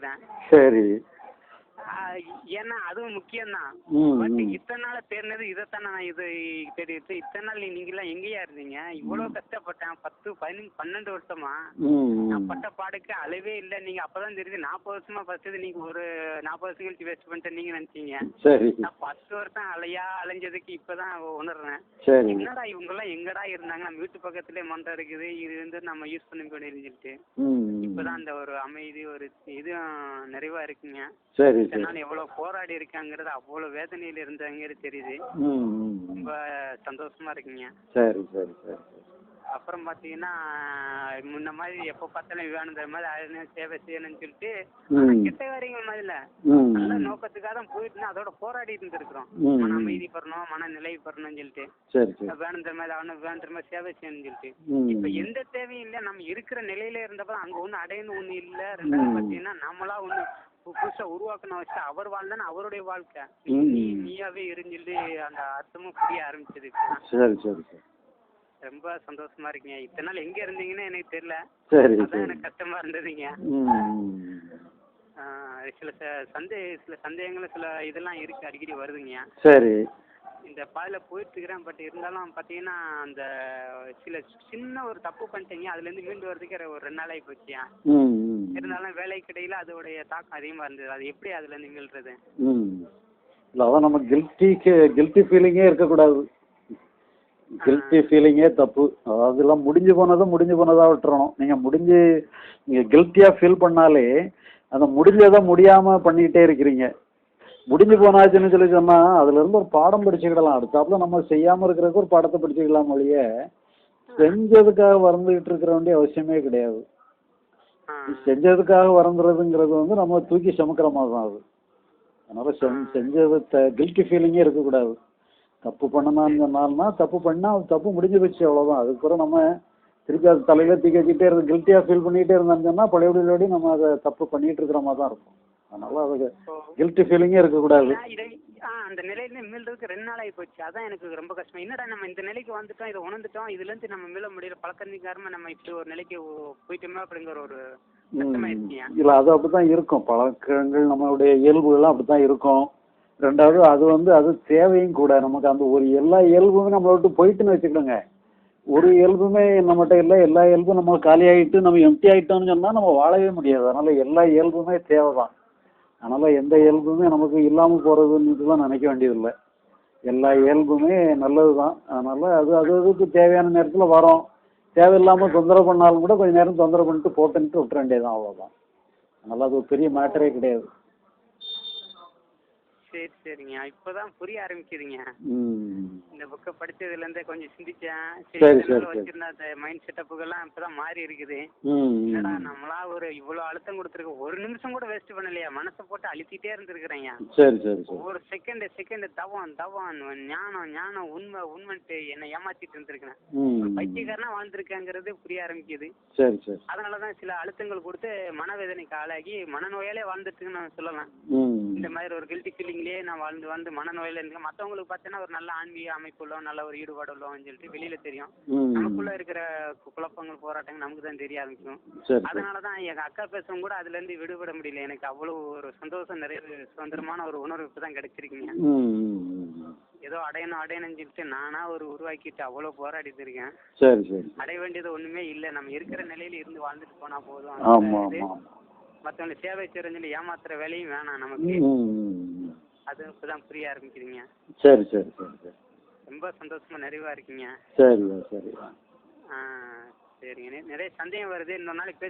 இருக்கிறேன் சரி. ஏன்னா அதுவும் முக்கியம்தான். பட். இத்தனை நாள் தேர்னது இதைத்தான் நான் இது தெரியுது இத்தனை நாள் நீங்களாம் எங்கேயா இருந்தீங்க? இவ்வளவு கஷ்டப்பட்டேன். பத்து பதினஞ்சு பன்னெண்டு வருஷமா? நான். பட்ட பாடுக்கு அளவே இல்லை. நீங்க அப்பதான் தெரியுது நாற்பது வருஷமா ஃபர்ஸ்ட் நீங்க ஒரு நாற்பது வருஷம் கழிச்சு வேஸ்ட் பண்ணிட்டு நீங்க நினைச்சீங்க. நான் பத்து வருஷம் அலையா அலைஞ்சதுக்கு இப்பதான் உணர்றேன். என்னடா இவங்க எல்லாம் எங்கடா இருந்தாங்க? நம்ம வீட்டு பக்கத்துலயே மண்டை இருக்குது. இது வந்து நம்ம யூஸ் பண்ணி சொல்லிட்டு ம் ம். இப்பதான் அந்த ஒரு அமைதி ஒரு இதுவும் நிறைவா இருக்குங்க. சரி இதனால எவ்வளவு போராடி இருக்காங்கிறது அவ்வளவு வேதனையில இருந்தாங்கிறது தெரியுது. ரொம்ப சந்தோஷமா இருக்குங்க. சரி சரி சரி. அப்புறம் பாத்தீங்கன்னா முன்ன மாதிரி எப்ப பார்த்தாலும் வேணுங்கிற மாதிரி ஆயிரம் சேவை செய்யணும்னு சொல்லிட்டு கெட்ட காரியங்கள் மாதிரில நல்ல. நோக்கத்துக்காக தான் போயிட்டு அதோட போராடி இருந்திருக்கிறோம். மன. அமைதி பெறணும் மன நிலை பெறணும்னு சொல்லிட்டு. வேணுங்கிற மாதிரி அவனுக்கு வேணுங்கிற மாதிரி சேவை செய்யணும்னு சொல்லிட்டு. இப்ப எந்த தேவையும் இல்ல. நம்ம இருக்கிற நிலையில இருந்தப்ப அங்க ஒண்ணு அடையணும் ஒண்ணு இல்ல. ரெண்டாவது. பாத்தீங்கன்னா நம்மளா ஒண்ணு புதுசா உருவாக்கணும் வச்சு அவர் வாழ்ந்தானே அவருடைய வாழ்க்கை. நீ நீயாவே இருந்துட்டு அந்த அர்த்தமும் புரிய ஆரம்பிச்சது சரி சரி. ரொம்ப சந்தோஷமா இருக்கீங்க. இத்தனை நாள் எங்க இருந்தீங்கன்னு எனக்கு தெரியல. சரி அதான் எனக்கு கஷ்டமா இருந்ததுங்க. சில சந்தே சில சந்தேகங்கள் சில இதெல்லாம் இருக்கு அடிக்கடி வருதுங்க. சரி. இந்த பாதையில் போயிட்டு இருக்கிறேன் பட் இருந்தாலும் பார்த்தீங்கன்னா அந்த சில சின்ன ஒரு தப்பு பண்ணிட்டீங்க அதுலேருந்து மீண்டு வரதுக்கு ஒரு ரெண்டு நாள் ஆகி போச்சியா. இருந்தாலும் வேலைக்கு இடையில அதோடைய தாக்கம் அதிகமாக இருந்தது. அது எப்படி அதுலேருந்து மீள்றது? ம். இல்லை அதான் நம்ம கில்ட்டிக்கு கில்ட்டி ஃபீலிங்கே இருக்கக்கூடாது. கில்ட்டி ஃபீலிங்கே தப்பு. அதாவது எல்லாம் முடிஞ்சு போனதை முடிஞ்சு போனதாக விட்டுறணும். நீங்கள் முடிஞ்சு நீங்கள் கில்ட்டியாக ஃபீல் பண்ணாலே அந்த முடிஞ்சதை முடியாமல் பண்ணிக்கிட்டே இருக்கிறீங்க. முடிஞ்சு போனாச்சுன்னு சொல்லி சொன்னால் அதுலேருந்து ஒரு பாடம் படிச்சுக்கிடலாம். அடுத்தாப்புல நம்ம செய்யாமல் இருக்கிறதுக்கு ஒரு பாடத்தை படிச்சுக்கலாம் ஒழிய செஞ்சதுக்காக வறந்துக்கிட்டு இருக்கிற வேண்டிய அவசியமே கிடையாது. செஞ்சதுக்காக வரந்துறதுங்கிறது வந்து நம்ம தூக்கி சுமக்கிற மாதிரி தான் அது. அதனால செஞ் செஞ்சது கில்ட்டி ஃபீலிங்கே இருக்கக்கூடாது. தப்பு பண்ணணும்னு சொன்னால்னா தப்பு பண்ணால் அது தப்பு முடிஞ்சு போச்சு அவ்வளோதான் அதுக்கப்புறம் நம்ம திருப்பி அது தலையில தூக்கி வச்சுக்கிட்டே இருந்து கில்ட்டியாக ஃபீல் பண்ணிக்கிட்டே இருந்தோம்னு சொன்னால் பழையபடி நம்ம அதை தப்பு பண்ணிட்டு இருக்கிற மாதிரி தான் இருக்கும். அதனால அதுக்கு. கில்ட்டி ஃபீலிங்கே இருக்கக்கூடாது. அந்த நிலையில மீள்றதுக்கு ரெண்டு நாள் ஆகி போச்சு. அதான் எனக்கு ரொம்ப கஷ்டம். என்னடா நம்ம இந்த நிலைக்கு வந்துட்டோம் இதை உணர்ந்துட்டோம் இதுல இருந்து நம்ம மீள முடியல பழக்கத்தின் நம்ம இப்படி ஒரு நிலைக்கு போயிட்டோமே அப்படிங்கிற ஒரு இல்லை அது அப்படி தான் இருக்கும். பழக்கங்கள் நம்மளுடைய இயல்புகள்லாம் அப்படி தான் இருக்கும். ரெண்டாவது அது வந்து அது தேவையும் கூட நமக்கு அந்த ஒரு எல்லா இயல்புமே நம்மளை விட்டு போயிட்டுன்னு வச்சுக்கிடுங்க ஒரு இயல்புமே நம்மகிட்ட இல்லை எல்லா இயல்பும் நம்ம காலி ஆகிட்டு நம்ம எம்டி ஆகிட்டோம்னு சொன்னால் நம்ம வாழவே முடியாது. அதனால் எல்லா இயல்புமே தேவை தான் அதனால் எந்த இயல்புமே நமக்கு இல்லாமல் போகிறதுன்னுலாம் நினைக்க வேண்டியதில்லை. எல்லா இயல்புமே நல்லது தான் அதனால் அது அது அதுக்கு தேவையான நேரத்தில் வரும். தேவையில்லாமல் தொந்தரவு பண்ணாலும் கூட கொஞ்சம் நேரம் தொந்தரவு பண்ணிட்டு போட்டுன்ட்டு விட்டுற வேண்டியதுதான் அவ்வளோதான் அதனால் அது ஒரு பெரிய மேட்டரே கிடையாது. சரி சரிங்க. இப்பதான் புரிய ஆரம்பிக்குதுங்க. இந்த புக்கை படிச்சதுல இருந்தே கொஞ்சம் சிந்திச்சேன். சரி, சரி சரி, சரி. வச்சிருந்த அந்த மைண்ட் செட்டப்புகள்லாம் இப்பதான் மாறி இருக்குது. என்னடா நம்மளா ஒரு இவ்வளவு அழுத்தம் கொடுத்துருக்கோம் ஒரு நிமிஷம் கூட வேஸ்ட் பண்ணலையா? மனசை போட்டு அழுத்திட்டே இருந்திருக்கிறேங்க சரி ஒவ்வொரு செகண்ட் செகண்ட் தவம் தவம் ஞானம் ஞானம் உண்மை உண்மைன்ட்டு என்னை ஏமாத்திட்டு இருந்திருக்கிறேன். ம். பைத்தியக்காரனா வாழ்ந்திருக்கேங்கிறது புரிய ஆரம்பிக்குது. சரி சரி. அதனாலதான் சில அழுத்தங்கள் கொடுத்து மனவேதனைக்கு ஆளாகி மனநோயாலே வாழ்ந்துட்டுன்னு நான் சொல்லலாம். இந்த மாதிரி ஒரு கில்ட்டி ஃபீலிங்லயே நான் வாழ்ந்து வாழ்ந்து மனநோயில இருந்தேன். மற்றவங்களுக்கு பார்த்தீங்கன்னா ஒரு நல்ல ஆன்மீக அமைப்புள்ள நல்ல ஒரு ஈடுபாடு உள்ளவன்னு சொல்லிட்டு வெளியில தெரியும். நமக்குள்ள இருக்கிற குழப்பங்கள் போராட்டங்கள் நமக்கு தான் தெரிய ஆரம்பிக்கும் அதனாலதான் எங்க அக்கா பேசவும் கூட அதுல இருந்து விடுபட முடியல. எனக்கு அவ்வளவு ஒரு சந்தோஷம் நிறைய சுதந்திரமான ஒரு உணர்வு இப்பதான் கிடைச்சிருக்கீங்க. ஏதோ அடையணும் அடையணும்னு சொல்லிட்டு நானா ஒரு உருவாக்கிட்டு அவ்வளவு போராடிட்டு இருக்கேன். சரி சரி. அடைய வேண்டியது ஒண்ணுமே இல்ல. நம்ம இருக்கிற நிலையில இருந்து வாழ்ந்துட்டு போனா போதும். மத்தவங்களுக்கு சேவை செய்யறேன்னு சொல்லி ஏமாத்துற வேலையும் வேணாம் நமக்கு. அது இப்பதான் புரிய ஆரம்பிக்குதுங்க. சரி சரி சரி சரி. ரொம்ப சந்தோஷமா நிறைவா இருக்கீங்க. சரியா ஆ, சரிங்க. நிறைய சந்தேகம் வருது. இன்னொரு நாளைக்கு பேசி